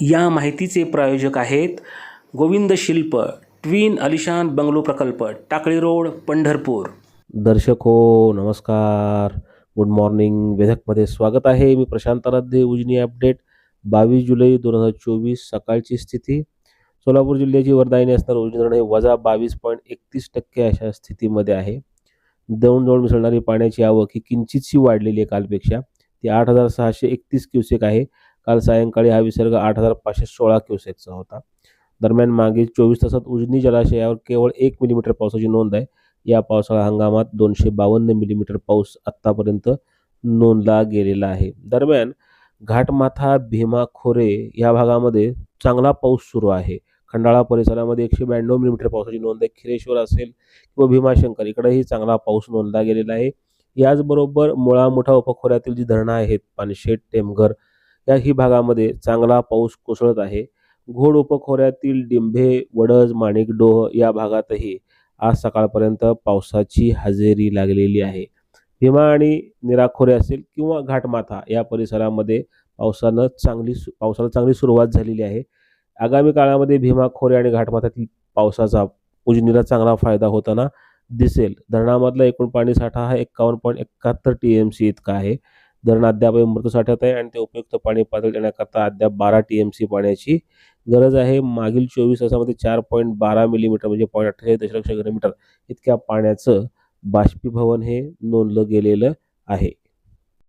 या माहितीचे प्रायोजक आहेत गोविंद शिल्प ट्विन अलिशान बंगलो प्रकल्प टाकळी रोड पंढरपूर. दर्शक हो नमस्कार. Good morning. वेधकमध्ये स्वागत आहे. मी प्रशांत आराध्य उजनी अपडेट. बावीस जुलै दोन हजार चोवीस सकाळची स्थिती. सोलापूर जिल्ह्याची वर्धायनी असणारं उजनी धरण हे वजा बावीस पॉईंट एकतीस टक्के अशा स्थितीमध्ये आहे. दौंड मिसळणारी पाण्याची आवक ही किंचितशी वाढलेली आहे कालपेक्षा. ती आठ हजार सहाशे एकतीस क्युसेक आहे. काल सायंकाळी हा विसर्ग आठ हजार पाचशे सोळा क्युसेकचा होता. दरम्यान मागील चोवीस तासात उजनी जलाशयावर केवळ एक मिलीमीटर पावसाची नोंद आहे. या पावसाळा हंगामात दोनशे बावन्न मिलीमीटर पाऊस आत्तापर्यंत नोंदला गेलेला आहे. दरम्यान घाटमाथा भीमा खोरे या भागामध्ये चांगला पाऊस सुरू आहे. खंडाळा परिसरामध्ये एकशे ब्याण्णव मिलीमीटर पावसाची नोंद आहे. खिरेश्वर असेल किंवा भीमाशंकर इकडेही चांगला पाऊस नोंदला गेलेला आहे. याचबरोबर मुळा मोठा उपखोऱ्यातील जी धरणं आहेत पानशेत टेमघर या ही भागामध्ये चांगला पाऊस कोसळत आहे. घोड उपखोऱ्यातील डिंभे वडज माणिकडोह या भागातही आज सकाळपर्यंत पावसाची हजेरी लागलेली आहे. भीमा आणि निराखोरे असेल किंवा घाटमाथा या परिसरामध्ये पावसानं चांगली सु पावसाला चांगली सुरुवात झालेली आहे. आगामी काळामध्ये भीमा खोरे आणि घाटमाथ्यातील पावसाचा उजनीला चांगला फायदा होताना दिसेल. धरणामधला एकूण पाणीसाठा हा एक्कावन्न पॉईंट एकाहत्तर टी एम सी इतका आहे. धरण अद्याप मृत साठ्यात आहे आणि ते उपयुक्त पाणी पातळी देण्याकरता अद्याप बारा टी एम सी पाण्याची गरज आहे. मागील चोवीस तासामध्ये चार पॉईंट बारा मिलीमीटर म्हणजे पॉईंट अठ्ठेचाळीस दशलक्ष घनमीटर इतक्या पाण्याचं बाष्पीभवन हे नोंदलं गेलेलं आहे.